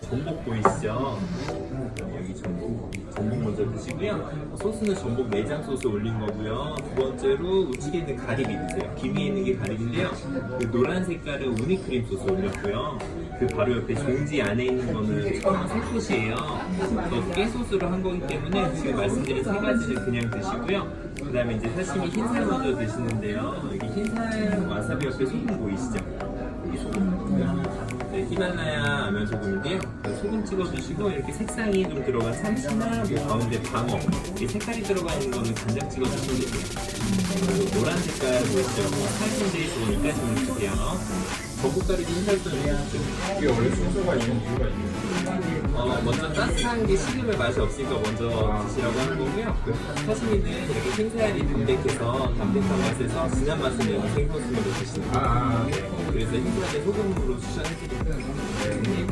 전복 보이시죠? 여기 전복, 전복 먼저 드시고요. 소스는 전복 내장 소스 올린 거고요. 두 번째로 우측에 있는 가리비 드세요. 김에 있는 게 가리비인데요. 그 노란 색깔은 우니크림 소스 올렸고요. 그 바로 옆에 종지 안에 있는 거는 청양 새꽃이에요. 또 깨소스로 한 거기 때문에 지금 말씀드린 세 가지를 그냥 드시고요. 그 다음에 이제 사시미 흰살 먼저 드시는데요. 여기 흰살 와사비 옆에 소금 보이시죠? 여기 소금. 네, 히말라야 소금인데요. 그 소금 찍어 주시고 이렇게 색상이 좀 들어간 참치나 뭐 가운데 방어 이 색깔이 들어가 있는 거는 간장 찍어 주시면 되고요. 그리고 노란 색깔 보이시죠? 돼 있으니까 좀 주세요. 전복가리비 흰살도 주시죠. 이게 원래 순서가 있는 이유가 있는 어, 먼저 따뜻한 게 식으면 맛이 없으니까 먼저 드시라고 하는 거고요. 그 사시미는 이렇게 흰살이 담백해서 담백한 맛에서 진한 맛을 내는 생선수미로 드시는 거예요. 아, 네, 그래서 흰살에 소금으로 추천해드립니다. 네.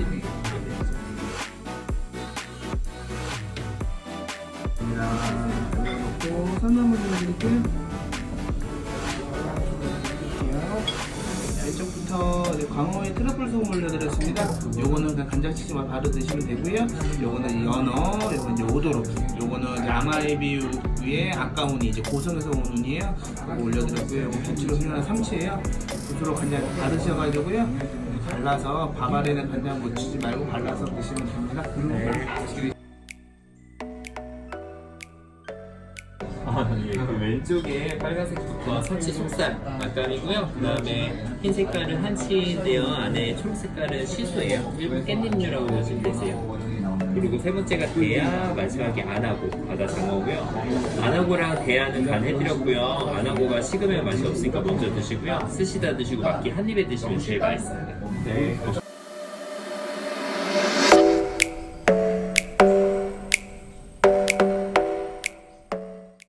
놓고 선물 한번 드릴게요. 이제 광어의 트러플 소금 올려드렸습니다. 요거는 그냥 간장치즈만 바로 드시면 되고요. 요거는 연어, 요거는 이제 오도로, 요거는 이제 아마에비 위에 아까운이 이제 고성에서 온 운이에요. 요거 올려드렸고요. 요거 김치로 훈련한 삼치예요. 고수로 간장 바르셔가지고요. 발라서 밥 아래는 간장 묻히지 말고 발라서 드시면 됩니다. 네. 예. 그 왼쪽에 빨간색부터 사치 속살 맛감이고요. 그 다음에 흰 색깔은 한치인데요. 안에 초록 색깔은 시소예요. 일본 깻잎류라고 보시면 되세요. 그리고 세 번째가 대야, 마지막에 안하고 바다 장어고요. 안하고랑 대야는 간 해드렸고요. 안하고가 식으면 맛이 없으니까 먼저 드시고요. 쓰시다 드시고 막기 한 입에 드시면 제일 맛있습니다. 네.